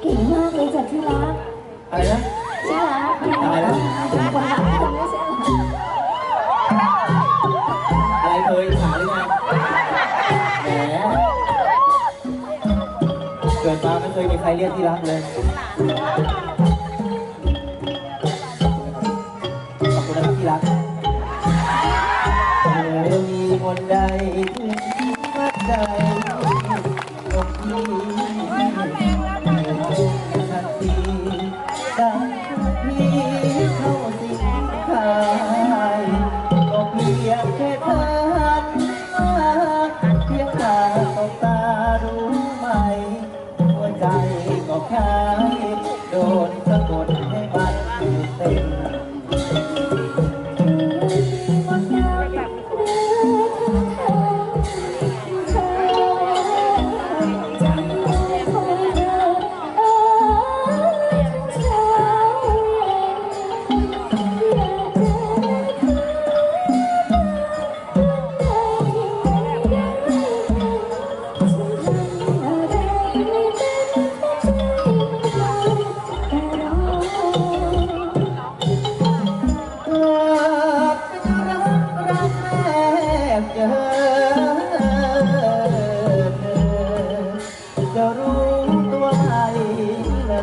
เก่งมากเลยจ้ะที่รักอะไรนะที่รักตายแล้วเป็นคนรักกันไม่ใช่เหรออะไรเคยถามหรือไงแหมเกิดมาไม่เคยมีใครเรียกที่รักเลย ขอบคุณนะครับที่รักเธอมีคนใดที่มัดใจ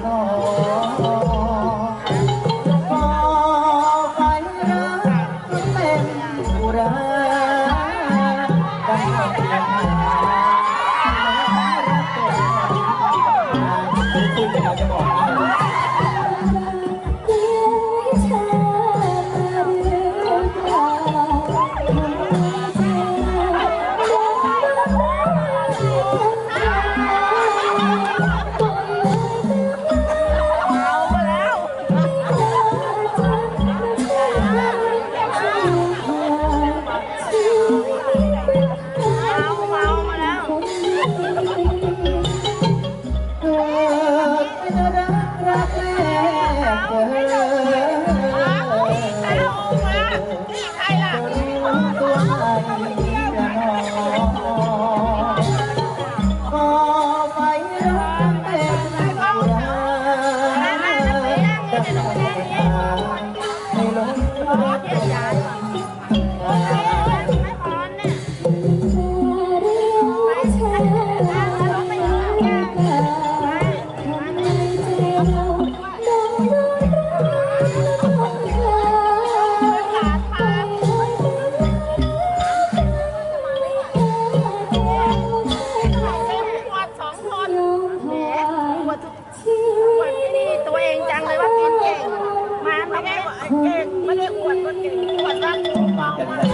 ละน้ での胸。 ไ